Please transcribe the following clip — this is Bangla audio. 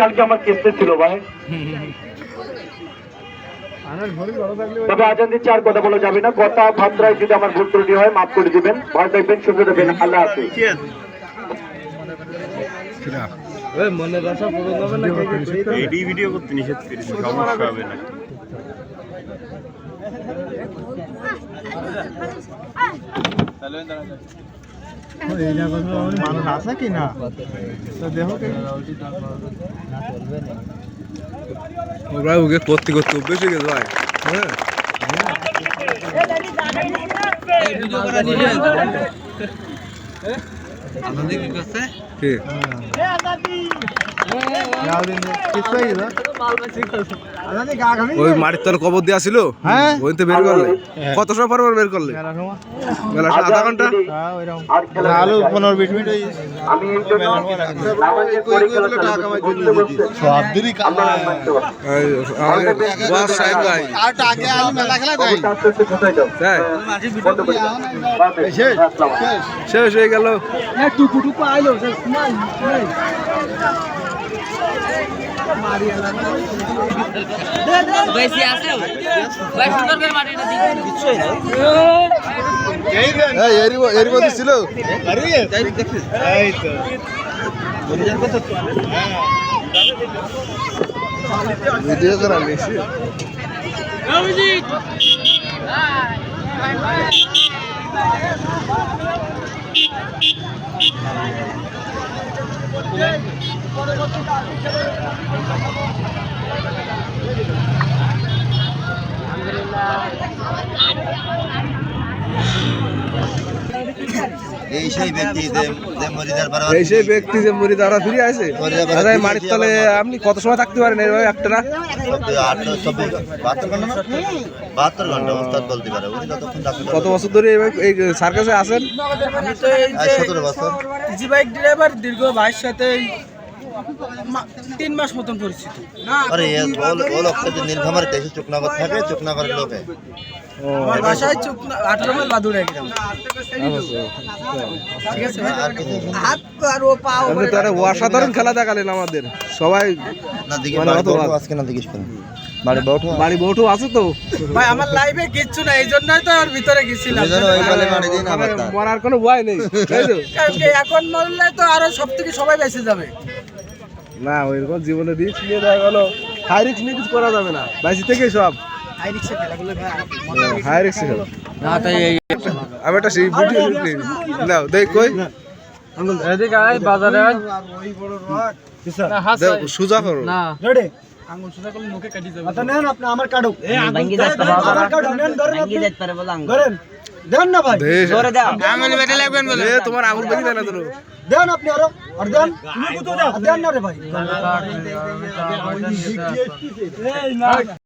কালকে আমার কেসতে ছিল ভাই। তবে আজান দিচ্ছে আর কথা বলা যাবে না। কথা ভাত্রায় যদি আমার ভুল ত্রুটি হয় মাফ করে দিবেন। ভয় দেখবেন সুন্দর দেবেন আল্লাহ হাফিজ। এডি ভিডিও করতে নিষেধ করেছি সমস্যা হবে না। মানুষ আছে কি না? তো দেহ ওরা ওকে করতে করতে অভ্যেস হয়ে গেছে ভাই। হ্যাঁ। কি হয়ে গেল আজানি গা ঘামি ওই মাটির তলে কবর দেওয়া ছিল হ্যাঁ। ওইতে বের করলে। কত সময় পর বের করলে? বেলা আধা ঘণ্টা? হ্যাঁ ওইরকম আলু পনেরো বিশ মিনিট হয়ে। গেল। এই জন্য নামাজের ওয়াজ সাহেব ভাই তাই বন্ধ করে দাও। বাস, আসসালামু আলাইকুম। শেষ হয়ে গেল বেশি আছে ভাই সুন্দর করে মাটিটা দিকে এই এরি এরি মধ্যে তো ভিডিও করা বেশি এই সেই ব্যক্তি যে মরিদার বারবার এই সেই ব্যক্তি যে মুড়ি ফিরে আছে দাদা মাটির তলে আপনি কত সময় থাকতে পারেন? এইভাবে একটা আটশো চব্বিশ বাহাত্তর ঘণ্টা না? বাহাত্তর ঘণ্টা ওস্তাদ বলতে পারে। উনি যতক্ষণ কত বছর ধরে এই সার্কাসে আছেন? আমি তো এই সতেরো বছর। ইজি ড্রাইভার দীর্ঘ ভাইয়ের সাথে তিন মাস মতন পরিচিত। আরে চুকনাগর থাকে চুকনাগরের লোকে। আমার বাসায় চুপ আঠারো মাইল বাদুড়া গ্রাম ঠিক আছে? ভাই? আর কিছু হাত আর ও পা আপনি তো অসাধারণ খেলা দেখালেন আমাদের। সবাই না দিকে মানে আজকে না বাড়ি বউঠো বাড়ি বউঠু আছে তো। ভাই আমার লাইফে কিচ্ছু না এই জন্যই তো আর ভিতরে গেছিলাম। মরার কোনো ভয় নেই তাই তো? কারণ কি এখন মরলে তো আরও সব থেকে সবাই বেঁচে যাবে। না ওইরকম জীবনে রিস্ক নিয়ে দেখা গেলো। হাই রিস্ক নিয়ে কিছু করা যাবে না। বাইশি থেকে সব। হাই রিক্সা খেলাগুলো ভাই হাই রিস্ক আমি একটা সেই ভিডিও নিই। নাও দেখ কই। এদিকে আয় বাজারে আয়। দেখ, সোজা করো। না। রেডি? আঙ্গুল সুদা করলে মুখে কাটি যাবে। আচ্ছা নেন আপনি আমার কাটুক। ভাঙ্গি আমার কাটুক নেন ধরেন আপনি। ধরেন। দেন না ভাই। দেশ আঙ্গুল বেটে লাগবেন বলে। এ তোমার আঙুল বেরিয়ে দেয় না দেন আপনি আরও। আর দেন। আর দেন না রে ভাই।